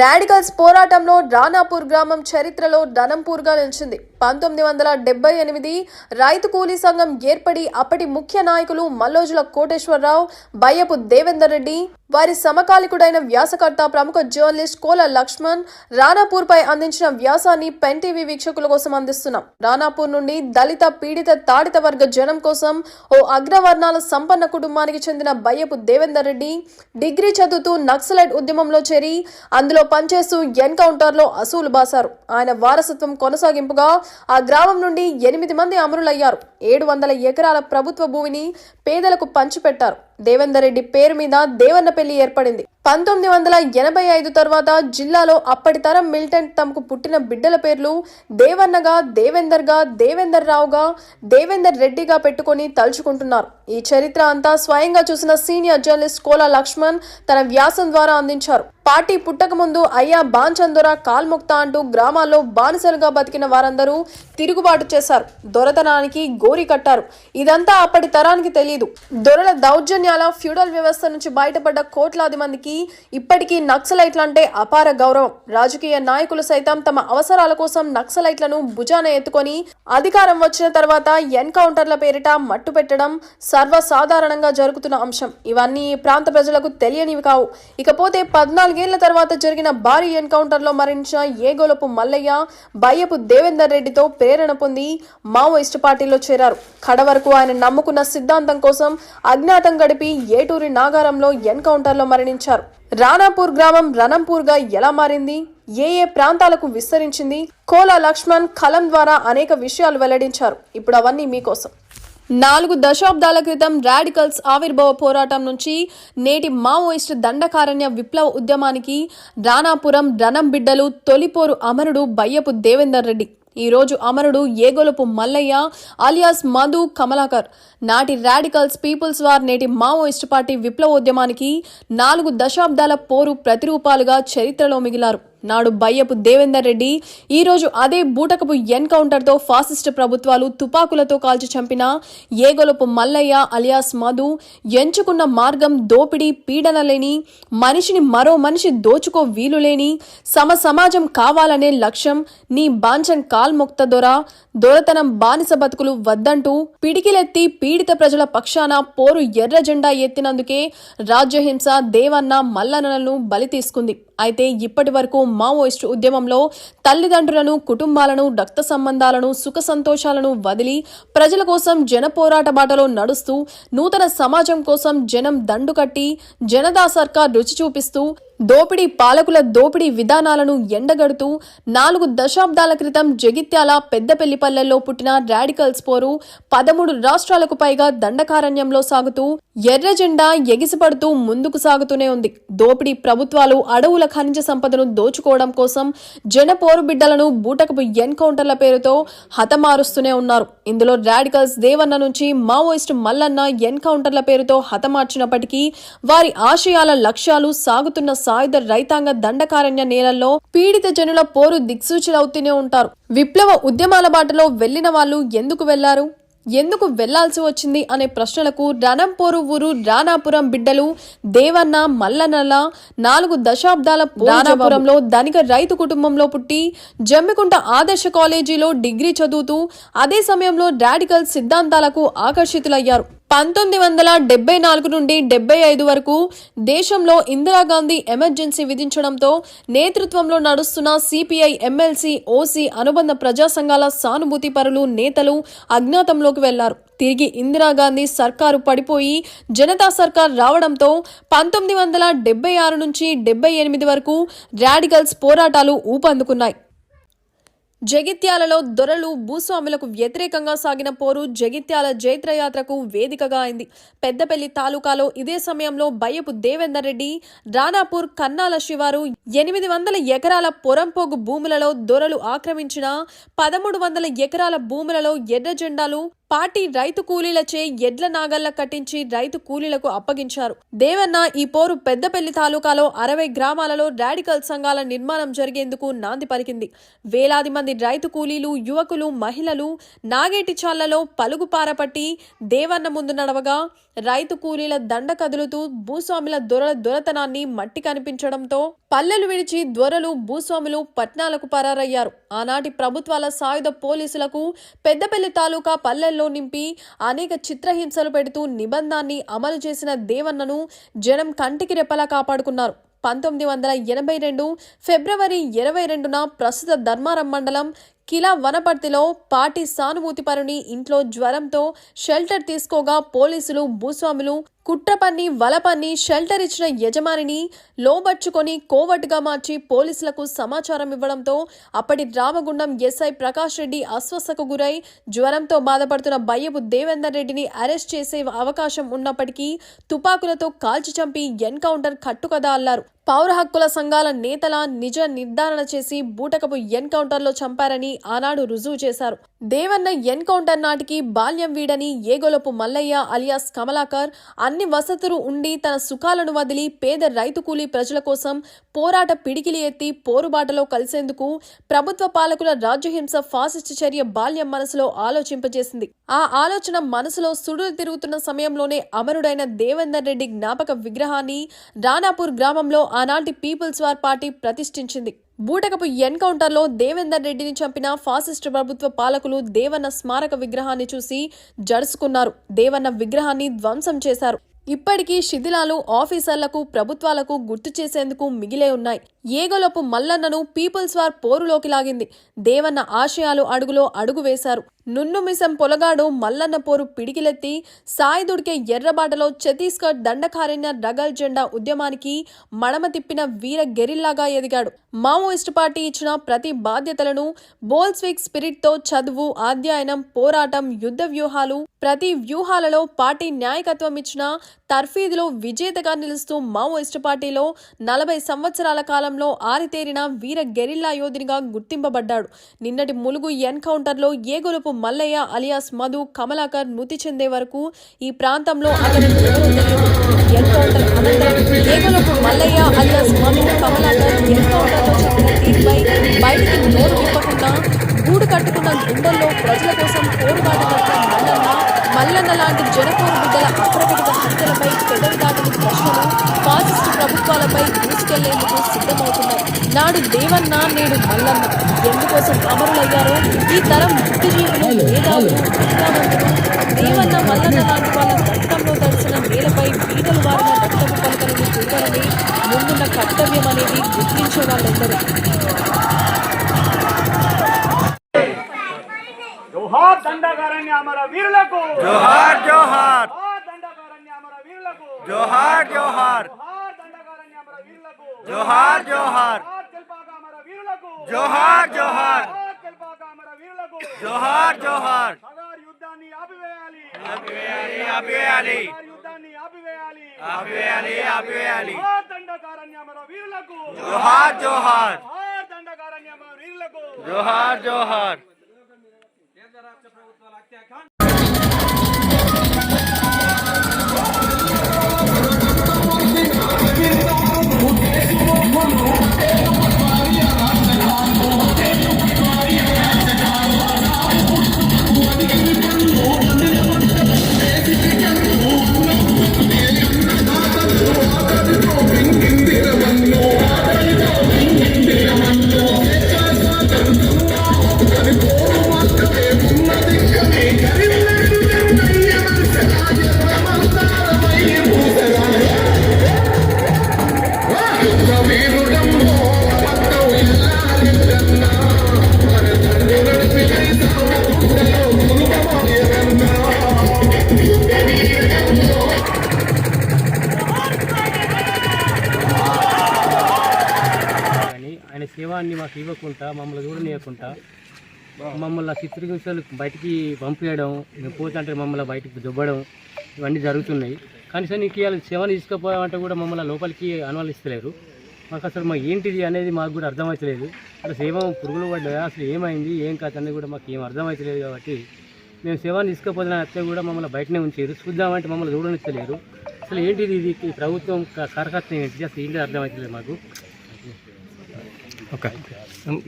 Radicals పోరాటంలో రానాపూర్ గ్రామం చరిత్రలో ధనంపూర్గా నిలిచింది. పంతొమ్మిది వందల డెబ్బై ఎనిమిది రైతు కూలీ సంఘం ఏర్పడి అప్పటి ముఖ్య నాయకులు మల్లోజుల కోటేశ్వరరావు బయ్యపు దేవేందర్ రెడ్డి వారి సమకాలికుడైన వ్యాసకర్త ప్రముఖ జర్నలిస్ట్ కోల లక్ష్మణ్ రానాపూర్ పై అందించిన వ్యాసాన్ని పెన్ టీవీ వీక్షకుల కోసం అందిస్తున్నాం. రానాపూర్ నుండి దళిత పీడిత తాడిత వర్గ జనం కోసం ఓ అగ్రవర్ణాల సంపన్న కుటుంబానికి చెందిన బయ్యపు దేవేందర్ రెడ్డి డిగ్రీ చదువుతూ నక్సలైట్ ఉద్యమంలో చేరి అందులో పనిచేస్తూ ఎన్కౌంటర్లో అసూలు బాసారు. ఆయన వారసత్వం కొనసాగింపుగా ఆ గ్రామం నుండి ఎనిమిది మంది అమరులయ్యారు. ఏడు వందల ఎకరాల ప్రభుత్వ భూమిని పేదలకు పంచిపెట్టారు. దేవేందర్ రెడ్డి పేరు మీద దేవన్నపల్లి ఏర్పడింది. పంతొమ్మిది వందల ఎనభై ఐదు తర్వాత జిల్లాలో అప్పటి తరం మిలిటెంట్ తమకు పుట్టిన బిడ్డల పేర్లు దేవన్నగా దేవేందర్గా దేవేందర్ రావుగా దేవేందర్ రెడ్డిగా పెట్టుకొని తలుచుకుంటున్నారు. ఈ చరిత్ర అంతా స్వయంగా చూసిన సీనియర్ జర్నలిస్ట్ కోలా లక్ష్మణ్ తన వ్యాసం ద్వారా అందించారు. పార్టీ పుట్టక ముందు అయ్యా బాన్చందొర కాల్ముక్త అంటూ గ్రామాల్లో బానిసలుగా బతికిన వారందరూ తిరుగుబాటు చేశారు. దొరతనానికి గోరి కట్టారు. ఇదంతా అప్పటి తరానికి తెలియదు దొరల దౌర్జన్య దౌర్జన్యాల ఫ్యూడల్ వ్యవస్థ నుంచి బయటపడ్డ కోట్లాది మందికి ఇప్పటికీ నక్సలైట్లంటే అపార గౌరవం. రాజకీయ నాయకులు సైతం తమ అవసరాల కోసం నక్సలైట్లను భుజాన ఎత్తుకొని అధికారం వచ్చిన తర్వాత ఎన్కౌంటర్ల పేరిట మట్టు పెట్టడం సర్వసాధారణంగా జరుగుతున్న అంశం. ఇవన్నీ ప్రాంత ప్రజలకు తెలియనివి కావు. ఇకపోతే పద్నాలుగేళ్ళ తర్వాత జరిగిన భారీ ఎన్కౌంటర్లో మరణించిన ఏగోలపు మల్లయ్య బయ్యపు దేవేందర్ రెడ్డితో ప్రేరణ పొంది మావోయిస్టు పార్టీలో చేరారు. కడ వరకు ఆయన నమ్ముకున్న సిద్ధాంతం కోసం అజ్ఞాతం నడిపి ఏటూరి నాగారంలో ఎన్కౌంటర్లో మరణించారు. రానాపూర్ గ్రామం రణంపూర్గా ఎలా మారింది? ఏ ఏ ప్రాంతాలకు విస్తరించింది? కోలా లక్ష్మణ్ కలం ద్వారా అనేక విషయాలు వెల్లడించారు. ఇప్పుడు అవన్నీ మీకోసం. నాలుగు దశాబ్దాల క్రితం రాడికల్స్ ఆవిర్భావ పోరాటం నుంచి నేటి మావోయిస్టు దండకారణ్య విప్లవ ఉద్యమానికి రాణాపురం రణం బిడ్డలు తొలిపోరు అమరుడు బయ్యపు దేవేందర్ రెడ్డి. ఈరోజు అమరుడు ఏగొలుపు మల్లయ్య అలియాస్ మధు కమలాకర్. నాటి రాడికల్స్ పీపుల్స్ వార్ నేటి మావోయిస్టు పార్టీ విప్లవోద్యమానికి నాలుగు దశాబ్దాల పోరు ప్రతిరూపాలుగా చరిత్రలో మిగిలారు. నాడు బయ్యపు దేవేందర్ రెడ్డి ఈ రోజు అదే బూటకపు ఎన్కౌంటర్తో ఫాసిస్ట్ ప్రభుత్వాలు తుపాకులతో కాల్చి చంపిన ఏగొలపు మల్లయ్య అలియాస్ మధు ఎంచుకున్న మార్గం దోపిడీ పీడన లేని మనిషిని మరో మనిషి దోచుకో వీలు లేని సమ సమాజం కావాలనే లక్ష్యం నీ బాంచన్ కాల్ముక్త దొర దొరతనం బానిస బతుకులు వద్దంటూ పిడికిలెత్తి పీడిత ప్రజల పక్షాన పోరు ఎర్ర జెండా ఎత్తినందుకే రాజ్యహింస దేవన్న మల్లనలను బలి తీసుకుంది. అయితే ఇప్పటి వరకు మావోయిస్టు ఉద్యమంలో తల్లిదండ్రులను కుటుంబాలను రక్త సంబంధాలను సుఖ సంతోషాలను వదిలి ప్రజల కోసం జన పోరాట బాటలో నడుస్తూ నూతన సమాజం కోసం జనం దండు కట్టి జనదా సర్కార్ రుచి చూపిస్తూ దోపిడీ పాలకుల దోపిడీ విధానాలను ఎండగడుతూ నాలుగు దశాబ్దాల క్రితం జగిత్యాల పెద్దపెల్లిపల్లెల్లో పుట్టిన రాడికల్స్ పోరు పదమూడు రాష్ట్రాలకు పైగా దండకారణ్యంలో సాగుతూ ఎర్ర జెండా ఎగిసిపడుతూ ముందుకు సాగుతూనే ఉంది. దోపిడీ ప్రభుత్వాలు అడవుల ఖనిజ సంపదను దోచుకోవడం కోసం జన పోరుబిడ్డలను బూటకపు ఎన్కౌంటర్ల పేరుతో హతమారుస్తూనే ఉన్నారు. ఇందులో రాడికల్స్ దేవన్న నుంచి మావోయిస్టు మల్లన్న ఎన్కౌంటర్ల పేరుతో హతమార్చినప్పటికీ వారి ఆశయాల లక్ష్యాలు సాగుతున్న సాయుధ రైతాంగ దండకారణ్య నేలల్లో పీడిత జనుల పోరు దిక్సూచులవుతూనే ఉంటారు. విప్లవ ఉద్యమాల బాటలో వెళ్ళిన వాళ్ళు ఎందుకు వెళ్ళారు? ఎందుకు వెళ్ళాల్సి వచ్చింది అనే ప్రశ్నలకు రణంపోరు ఊరు రానాపురం బిడ్డలు దేవన్న మల్లనల నాలుగు దశాబ్దాల రానాపురంలో ధనిక రైతు కుటుంబంలో పుట్టి జమ్మికుంట ఆదర్శ కాలేజీలో డిగ్రీ చదువుతూ అదే సమయంలో రాడికల్ సిద్ధాంతాలకు ఆకర్షితులయ్యారు. పంతొమ్మిది వందల డెబ్బై నాలుగు నుండి డెబ్బై ఐదు వరకు దేశంలో ఇందిరాగాంధీ ఎమర్జెన్సీ విధించడంతో నేతృత్వంలో నడుస్తున్న సిపిఐ ఎమ్మెల్సీ ఓసీ అనుబంధ ప్రజా సంఘాల సానుభూతి పరులు నేతలు అజ్ఞాతంలోకి వెళ్ళారు. తిరిగి ఇందిరాగాంధీ సర్కారు పడిపోయి జనతా సర్కార్ రావడంతో పంతొమ్మిది వందల డెబ్బై ఆరు నుంచి డెబ్బై ఎనిమిది వరకు రాడికల్స్ పోరాటాలు ఊపందుకున్నాయి. జగిత్యాలలో దొరలు భూస్వాములకు వ్యతిరేకంగా సాగిన పోరు జగిత్యాల జైత్రయాత్రకు వేదికగా అయింది. పెద్దపల్లి తాలూకాలో ఇదే సమయంలో బయ్యపు దేవేందర్ రెడ్డి రానాపూర్ కన్నాల శివారు ఎనిమిది వందల ఎకరాల పొరంపోగు భూములలో దొరలు ఆక్రమించిన పదమూడు వందల ఎకరాల భూములలో ఎర్ర జెండాలు పార్టీ రైతు కూలీలచే ఎడ్ల నాగళ్ళ కట్టించి రైతు కూలీలకు అప్పగించారు. దేవన్న ఈ పోరు పెద్దపల్లి తాలూకాలో అరవై గ్రామాలలో రాడికల్ సంఘాల నిర్మాణం జరిగేందుకు నాంది పలికింది. వేలాది మంది రైతు కూలీలు యువకులు మహిళలు నాగేటి చాళ్ళలో దేవన్న ముందు నడవగా రైతు కూలీల దండ కదులుతూ భూస్వాముల దొరల దొరతనాన్ని మట్టి కనిపించడంతో పల్లెలు విడిచి దొరలు భూస్వాములు పట్నాలకు పరారయ్యారు ఆనాటి ప్రభుత్వాల సాయుధ పోలీసులకు పెద్దపల్లి తాలూకా పల్లెల్లో నింపి అనేక చిత్రహింసలు పెడుతూ నిబంధాన్ని అమలు చేసిన దేవన్నను జనం కంటికి రెప్పలా కాపాడుకున్నారు. పంతొమ్మిది వందల ఎనభై రెండు ఫిబ్రవరి ఇరవై రెండున ప్రస్తుత ధర్మారం మండలం కిలా వనపర్తిలో పార్టీ సానుభూతిపరుని ఇంట్లో జ్వరంతో షెల్టర్ తీసుకోగా పోలీసులు భూస్వాములు కుట్రపన్ని వలపన్ని షెల్టర్ ఇచ్చిన యజమానిని లోబర్చుకొని కోవట్గా మార్చి పోలీసులకు సమాచారం ఇవ్వడంతో అప్పటి రామగుండం ఎస్ఐ ప్రకాష్ రెడ్డి అస్వస్థకు గురై జ్వరంతో బాధపడుతున్న బయ్యపు దేవేందర్ రెడ్డిని అరెస్ట్ చేసే అవకాశం ఉన్నప్పటికీ తుపాకులతో కాల్చి చంపి ఎన్కౌంటర్ కట్టుకథ అల్లారు. పౌర హక్కుల సంఘాల నేతల నిజ నిర్ధారణ చేసి బూటకపు ఎన్కౌంటర్లో చంపారని ఆనాడు రుజువు చేశారు. దేవన్న ఎన్కౌంటర్ నాటికి బాల్యం వీడని ఏగోలపు మల్లయ్య అలియాస్ కమలాకర్ అన్ని వసతులు ఉండి తన సుఖాలను వదిలి పేద రైతు కూలీ ప్రజల కోసం పోరాట పిడికిలి ఎత్తి పోరుబాటలో కలిసేందుకు ప్రభుత్వ పాలకుల రాజ్యహింస ఫాసిస్ట్ చర్య బాల్యం మనసులో ఆలోచింపజేసింది. ఆ ఆలోచన మనసులో సుడులు తిరుగుతున్న సమయంలోనే అమరుడైన దేవేందర్ రెడ్డి జ్ఞాపక విగ్రహాన్ని రాణాపూర్ గ్రామంలో ఆనాటి పీపుల్స్ వార్ పార్టీ ప్రతిష్ఠించింది. బూటకపు ఎన్కౌంటర్లో దేవేందర్ రెడ్డిని చంపిన ఫాసిస్ట్ ప్రభుత్వ పాలకులు దేవన్న స్మారక విగ్రహాన్ని చూసి జడుసుకున్నారు. దేవన్న విగ్రహాన్ని ధ్వంసం చేశారు. ఇప్పటికీ శిథిలాలు ఆఫీసర్లకు ప్రభుత్వాలకు గుర్తు చేసేందుకు మిగిలే ఉన్నాయి. ఏగలోపు మల్లన్నను పీపుల్స్ వార్ పోరులోకి లాగింది. దేవన్న ఆశయాలు అడుగులో అడుగు వేశారు. నున్నుమిసం పొలగాడు మల్లన్న పోరు పిడికిలెత్తి సాయుధుడికే ఎర్రబాటలో ఛత్తీస్గఢ్ దండకారణ్య రగల్ జెండా ఉద్యమానికి మడమ తిప్పిన వీర గెరిల్లాగా ఎదిగాడు. మావోయిస్ట్ పార్టీ ఇచ్చిన ప్రతి బాధ్యతలను బోల్స్విక్ స్పిరిట్తో చదువు అధ్యయనం పోరాటం యుద్ధ వ్యూహాలు ప్రతి వ్యూహాలలో పార్టీ నాయకత్వం ఇచ్చిన తర్ఫీదులో విజేతగా నిలుస్తూ మావోయిస్ట్ పార్టీలో నలభై సంవత్సరాల కాలం కాలంలో ఆరితేరిన వీర గెరిల్లా యోధునిగా గుర్తింపబడ్డాడు. నిన్నటి ములుగు ఎన్కౌంటర్లో ఏగొలుపు మల్లయ్య అలియాస్ మధు కమలాకర్ మృతి చెందే వరకు ఈ ప్రాంతంలో అతను ఎన్కౌంటర్ అనంతరం ఏగొలుపు మల్లయ్య అలియాస్ మధు కమలాకర్ ఎన్కౌంటర్లో చెప్పిన తీరుపై బయటికి నోరు విప్పకుండా గూడు కట్టుకున్న గుండెల్లో ప్రజల కోసం పోరుబాటు మల్లన్న లాంటి జనపూర్ బిడ్డల అప్రకటిత హత్యలపై పెదవి దాటిన ప్రశ్నలు ఫాసిస్టు ప్రభుత్వాలపై దూసుకెళ్ళేందుకు సిద్ధమవుతున్నారు నాడు దేవన్న నేడు మల్లన్న. ఎందుకోసం అమరులయ్యారో? ఈ తరం బుద్ధిజీవులు మేధావులు విద్యావంతులు జోహార్ జోహార్ జోహార్ దండకారణ్య అమర వీరులకు జోహార్ జోహార్ జోహార్ తెల్పాక అమర వీరులకు జోహార్ జోహార్ జోహార్ తెల్పాక అమర వీరులకు జోహార్ జోహార్ సగార్ యుద్ధాన్ని ఆపివేయాలి ఆపివేయాలి ఆపివేయాలి సగార్ యుద్ధాన్ని ఆపివేయాలి ఆపివేయాలి ఆపివేయాలి జోహార్ దండకారణ్య అమర వీరులకు జోహార్ జోహార్ జోహార్ దండకారణ్య అమర సేవాన్ని మాకు ఇవ్వకుండా మమ్మల్ని చూడనీయకుండా మమ్మల్ని చిత్రహింసలు బయటికి పంపించడం మేము పోతుంటే మమ్మల్ని బయటికి దుబ్బడం ఇవన్నీ జరుగుతున్నాయి. కనీసం నీకు ఇవాళ సేవను తీసుకుపోయామంటే కూడా మమ్మల్ని లోపలికి అనువలిస్తలేరు మాకు అసలు మా ఏంటిది అనేది మాకు కూడా అర్థమవుతలేదు అసలు సేవ పురుగులు పడ్డా అసలు ఏమైంది? ఏం కాదని అనేది కూడా మాకు ఏం అర్థమవుతలేదు కాబట్టి మేము సేవను తీసుకుపోతున్న అత్తే కూడా మమ్మల్ని బయటనే ఉంచారు. చూద్దామంటే మమ్మల్ని చూడనిస్తలేరు అసలు ఏంటిది ఇది? ప్రభుత్వం కరకత్వం ఏంటిది? అసలు ఏంటి అర్థమవుతలేదు మాకు. Okay. Okay. Um,